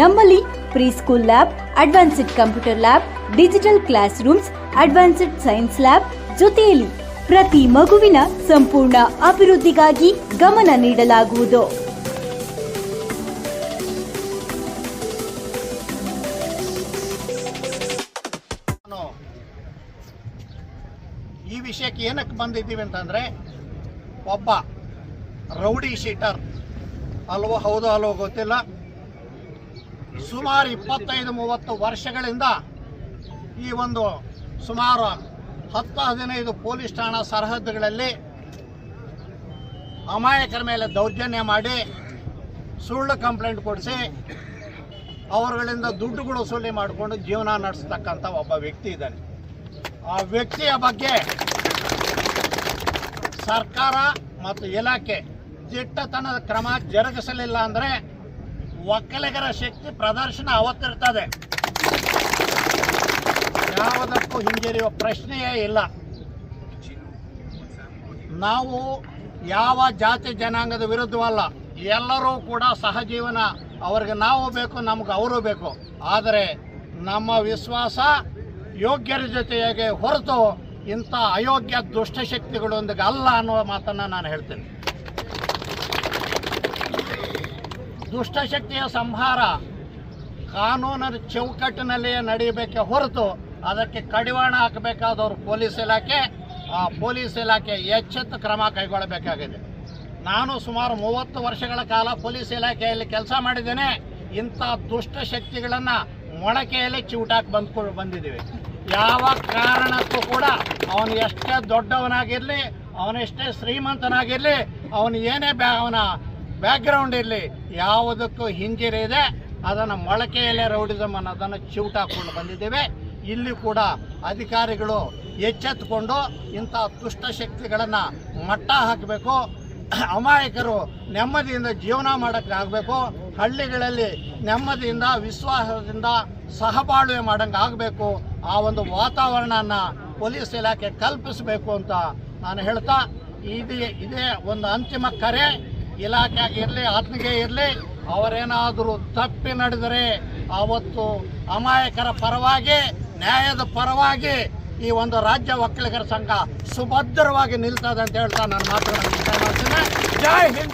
ನಮ್ಮಲ್ಲಿ pre school lab, advanced computer lab, digital classrooms advanced science lab ಜೊತೆಯಲ್ಲಿ ಪ್ರತಿ ಮಗುವಿನ ಸಂಪೂರ್ಣ ಅಭಿವೃದ್ಧಿಗಾಗಿ ಗಮನ ನೀಡಲಾಗುವುದು. ಈ ವಿಷಯಕ್ಕೆ ಏನಕ್ಕೆ ಬಂದಿದ್ದೀವಿ ಅಂತಂದರೆ, ಒಬ್ಬ ರೌಡಿ ಶೀಟರ್. ಅಲ್ವೋ, ಹೌದು, ಅಲ್ವೋ ಗೊತ್ತಿಲ್ಲ. ಸುಮಾರು ಇಪ್ಪತ್ತೈದು, ಮೂವತ್ತು ವರ್ಷಗಳಿಂದ ಈ ಒಂದು ಸುಮಾರು ಹತ್ತು, ಹದಿನೈದು ಪೊಲೀಸ್ ಠಾಣಾ ಸರಹದ್ದುಗಳಲ್ಲಿ ಅಮಾಯಕರ ಮೇಲೆ ದೌರ್ಜನ್ಯ ಮಾಡಿ ಸುಳ್ಳು ಕಂಪ್ಲೇಂಟ್ ಕೊಡಿಸಿ ಅವರುಗಳಿಂದ ದುಡ್ಡುಗಳು ವಸೂಲಿ ಮಾಡಿಕೊಂಡು ಜೀವನ ನಡೆಸ್ತಕ್ಕಂಥ ಒಬ್ಬ ವ್ಯಕ್ತಿ ಇದ್ದಾನೆ. ಆ ವ್ಯಕ್ತಿಯ ಬಗ್ಗೆ ಸರ್ಕಾರ ಮತ್ತು ಇಲಾಖೆ ದಿಟ್ಟತನದ ಕ್ರಮ ಜರುಗಿಸಲಿಲ್ಲ ಅಂದರೆ ಒಕ್ಕಲಿಗರ ಶಕ್ತಿ ಪ್ರದರ್ಶನ ಅವತ್ತಿರ್ತದೆ ಯಾವುದಕ್ಕೂ ಹಿಂಜರಿಯುವ ಪ್ರಶ್ನೆಯೇ ಇಲ್ಲ. ನಾವು ಯಾವ ಜಾತಿ ಜನಾಂಗದ ವಿರುದ್ಧವಲ್ಲ, ಎಲ್ಲರೂ ಕೂಡ ಸಹಜೀವನ. ಅವ್ರಿಗೆ ನಾವು ಬೇಕು, ನಮ್ಗೆ ಅವರು ಬೇಕು. ಆದರೆ ನಮ್ಮ ವಿಶ್ವಾಸ ಯೋಗ್ಯರ ಜೊತೆಗೆ ಹೊರತು ಇಂಥ ಅಯೋಗ್ಯ ದುಷ್ಟಶಕ್ತಿಗಳೊಂದಿಗೆ ಅಲ್ಲ ಅನ್ನುವ ಮಾತನ್ನು ನಾನು ಹೇಳ್ತೀನಿ. ದುಷ್ಟಶಕ್ತಿಯ ಸಂಹಾರ ಕಾನೂನಿನ ಚೌಕಟ್ಟಿನಲ್ಲಿಯೇ ನಡೆಯಬೇಕೆ ಹೊರತು ಅದಕ್ಕೆ ಕಡಿವಾಣ ಹಾಕಬೇಕಾದವರು ಪೊಲೀಸ್ ಇಲಾಖೆ, ಆ ಪೊಲೀಸ್ ಇಲಾಖೆ ಎಚ್ಚೆತ್ತು ಕ್ರಮ ಕೈಗೊಳ್ಳಬೇಕಾಗಿದೆ. ನಾನು ಸುಮಾರು ಮೂವತ್ತು ವರ್ಷಗಳ ಕಾಲ ಪೊಲೀಸ್ ಇಲಾಖೆಯಲ್ಲಿ ಕೆಲಸ ಮಾಡಿದ್ದೇನೆ. ಇಂಥ ದುಷ್ಟ ಶಕ್ತಿಗಳನ್ನು ಮೊಳಕೆಯಲ್ಲಿ ಚಿವುಟಾಕಿ ಬಂದ್ಕೊಂಡು ಬಂದಿದ್ದೀವಿ. ಯಾವ ಕಾರಣಕ್ಕೂ ಕೂಡ ಅವನು ಎಷ್ಟೇ ದೊಡ್ಡವನಾಗಿರಲಿ, ಅವನೆಷ್ಟೇ ಶ್ರೀಮಂತನಾಗಿರಲಿ, ಅವನು ಏನೇ ಬ್ಯಾ ಅವನ ಬ್ಯಾಕ್ಗ್ರೌಂಡ್ ಇರಲಿ, ಯಾವುದಕ್ಕೂ ಹಿಂಜರಿದೆ ಅದನ್ನು ಮೊಳಕೆಯಲ್ಲೇ ರೌಡಿಸಮ್ ಅನ್ನೋದನ್ನು ಚಿವುಟಾಕೊಂಡು ಬಂದಿದ್ದೇವೆ. ಇಲ್ಲಿ ಕೂಡ ಅಧಿಕಾರಿಗಳು ಎಚ್ಚೆತ್ತುಕೊಂಡು ಇಂಥ ದುಷ್ಟಶಕ್ತಿಗಳನ್ನು ಮಟ್ಟ ಹಾಕಬೇಕು. ಅಮಾಯಕರು ನೆಮ್ಮದಿಯಿಂದ ಜೀವನ ಮಾಡೋಕ್ಕೆ ಆಗಬೇಕು. ಹಳ್ಳಿಗಳಲ್ಲಿ ನೆಮ್ಮದಿಯಿಂದ, ವಿಶ್ವಾಸದಿಂದ ಸಹಬಾಳ್ವೆ ಮಾಡಂಗೆ ಆಗಬೇಕು. ಆ ಒಂದು ವಾತಾವರಣನ ಪೊಲೀಸ್ ಇಲಾಖೆ ಕಲ್ಪಿಸಬೇಕು ಅಂತ ನಾನು ಹೇಳ್ತಾ, ಇದೇ ಇದೇ ಒಂದು ಅಂತಿಮ ಕರೆ. ಇಲಾಖೆಗೆ ಇರಲಿ ಆತ್ಮಿಗೆ ಇರಲಿ, ಅವರೇನಾದರೂ ತಪ್ಪಿ ನಡೆದರೆ ಆವತ್ತು ಅಮಾಯಕರ ಪರವಾಗಿ, ನ್ಯಾಯದ ಪರವಾಗಿ ಈ ಒಂದು ರಾಜ್ಯ ಒಕ್ಕಲಿಗರ ಸಂಘ ಸುಭದ್ರವಾಗಿ ನಿಲ್ತದೆ ಅಂತ ಹೇಳ್ತಾ ನಾನು ಮಾತುಗಳನ್ನು ಜೈ ಹಿಂದ್.